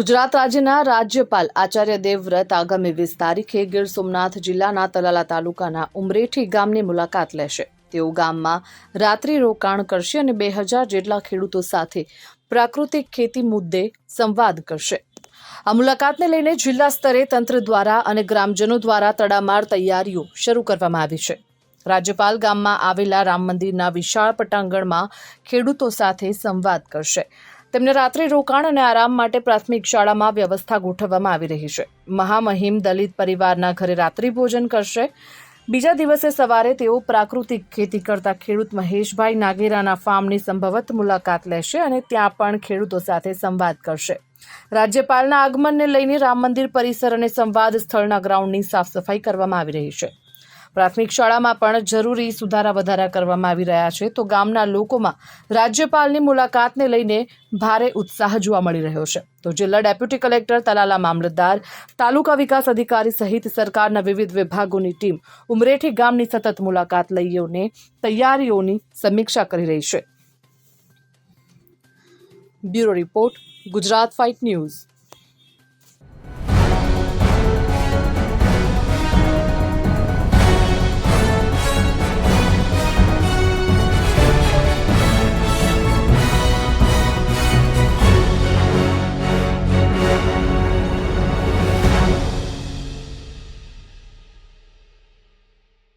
ગુજરાત રાજ્યના રાજ્યપાલ આચાર્ય દેવવ્રત આગામી વીસ તારીખે ગીર સોમનાથ જિલ્લાના તલાલા તાલુકાના ઉમરેઠી ગામની મુલાકાત લેશે. તેઓ ગામમાં રાત્રિ રોકાણ કરશે અને બે હજાર જેટલા ખેડૂતો સાથે પ્રાકૃતિક ખેતી મુદ્દે સંવાદ કરશે. આ મુલાકાતને લઈને જિલ્લા સ્તરે તંત્ર દ્વારા અને ગ્રામજનો દ્વારા તડામાર તૈયારીઓ શરૂ કરવામાં આવી છે. રાજ્યપાલ ગામમાં આવેલા રામ મંદિરના વિશાળ પટાંગણમાં ખેડૂતો સાથે સંવાદ કરશે. તેમને રાત્રે રોકાણ અને આરામ માટે પ્રાથમિક શાળામાં વ્યવસ્થા ગોઠવવામાં આવી રહી છે. મહામહિમ દલિત પરિવારના ઘરે રાત્રિ ભોજન કરશે. બીજા દિવસે સવારે તેઓ પ્રાકૃતિક ખેતી કરતા ખેડૂત મહેશભાઈ નાગેરાના ફાર્મની સંભવત મુલાકાત લેશે અને ત્યાં પણ ખેડૂતો સાથે સંવાદ કરશે. રાજ્યપાલના આગમનને લઈને રામ મંદિર પરિસર અને સંવાદ સ્થળના ગ્રાઉન્ડની સાફ સફાઈ કરવામાં આવી રહી છે. પ્રાથમિક શાળામાં પણ જરૂરી સુધારા વધારા કરવામાં આવી રહ્યા છે. તો ગામના લોકોમાં રાજ્યપાલની મુલાકાતને લઈને ભારે ઉત્સાહ જોવા મળી રહ્યો છે. તો જિલ્લા ડેપ્યુટી કલેક્ટર તલાલા મામલતદાર, તાલુકા વિકાસ અધિકારી સહિત સરકારના વિવિધ વિભાગોની ટીમ ઉમરેઠી ગામની સતત મુલાકાત લઈને તૈયારીઓની સમીક્ષા કરી રહી છે. Bureau report, Gujarat fight news.